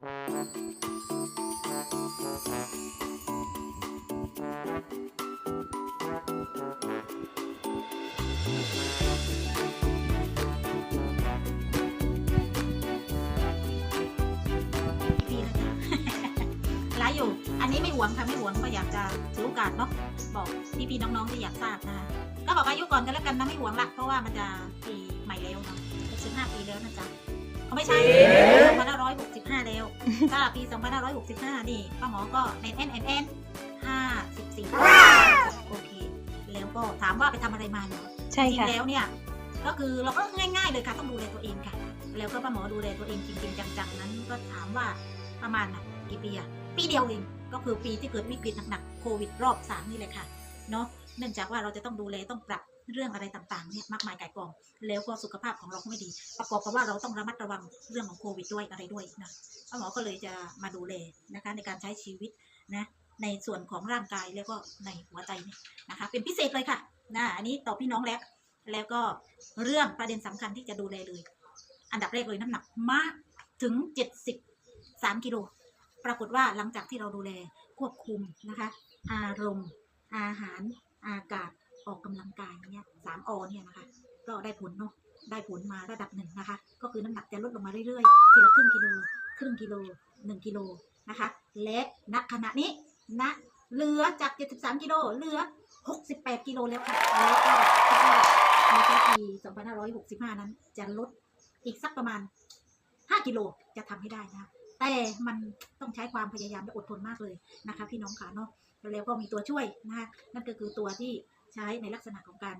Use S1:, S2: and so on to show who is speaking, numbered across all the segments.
S1: ปีแล้วจ้ะไลฟ์อยู่ อันนี้ไม่หวงค่ะไม่หวงก็อยากจะถือโอกาสเนาะบอกพี่ๆน้องๆที่อยากทราบนะคะก็บอกอายุก่อนกันแล้วกันนะไม่หวงละเพราะว่ามันจะปีใหม่แล้วเนาะ65ปีแล้วนะจ๊ะเขาไม่ใช่ 2565 แล้ว ถ้าปี 2565 นี่ป้าหมอก็ใน N N N 54โอเค แล้วก็ถามว่าไปทำอะไรมาเนาะ
S2: ใช่
S1: จริ
S2: ค่ะ
S1: งๆแล้วเนี่ย ก็คือเราก็ง่ายๆเลยค่ะต้องดูแลตัวเองค่ะ แล้วก็ป้าหมอดูแลตัวเองจริงๆจังๆนั้น ก็ถามว่าประมาณน่ะกี่ปีอะปีเดียวเองก็คือปีที่เกิดวิกฤตหนักๆโควิดรอบสามนี่เลยค่ะเนาะเนื่องจากว่าเราจะต้องดูแลต้องปรับ เรื่องอะไรต่างๆเนี่ยมากมายไก่กองแล้วก็สุขภาพของเราก็ไม่ดี ประกอบกับว่าเราต้องระมัดระวังเรื่องของโควิดด้วยอะไรด้วยนะป้าหมอก็เลยจะมาดูแลนะคะในการใช้ชีวิตนะในส่วนของร่างกายแล้วก็ในหัวใจเนี่ยนะคะ เป็นพิเศษเลยค่ะนะอันนี้ต่อพี่น้องแล้ว แล้วก็เรื่องประเด็นสำคัญที่จะดูแลเลย อันดับแรกเลยน้ำหนักมากถึง 73กิโลปรากฏว่าหลังจากที่เราดูแลควบคุมนะคะ อารมณ์อาหารอากาศ ออกกำลังกายเนี่ยสามอเนี่ยนะคะ ก็ได้ผลเนาะได้ผลมาระดับหนึ่งนะคะ ก็คือน้ำหนักจะลดลงมาเรื่อยๆ ทีละครึ่งกิโลครึ่งกิโลหนึ่งกิโลนะคะ และณขณะนี้นะเหลือจาก 73 กิโลเหลือ 68 กิโลแล้วค่ะแล้วก็คิดว่าในปี2565 นั้นจะลดอีกสักประมาณ 5 กิโลจะทำให้ได้นะคะแต่มันต้องใช้ความพยายามและอดทนมากเลยนะคะ พี่น้องขาเนาะแล้วก็มีตัวช่วยนะคะนั่นก็คือตัวที่ ใช้ในลักษณะของการ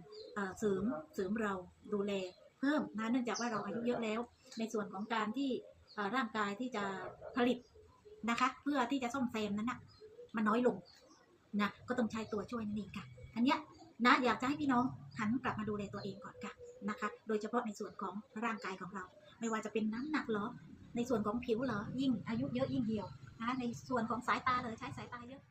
S1: เสริมเสริมเราดูแลเพิ่มนะเนื่องจากว่าเราอายุเยอะแล้ว ในส่วนของการที่ร่างกายที่จะผลิตนะคะ เพื่อที่จะซ่อมแซมนั้นนะมันน้อยลงนะก็ต้องใช้ตัวช่วยนั่นเองค่ะ อันเนี้ยนะอยากจะให้พี่น้องหันกลับมาดูแลตัวเองก่อนค่ะนะคะ โดยเฉพาะในส่วนของร่างกายของเรา ไม่ว่าจะเป็นน้ำหนักหรอ ในส่วนของผิวเหรอ ยิ่งอายุเยอะยิ่งเหี่ยวนะในส่วนของสายตาเลยใช้สายตาเยอะ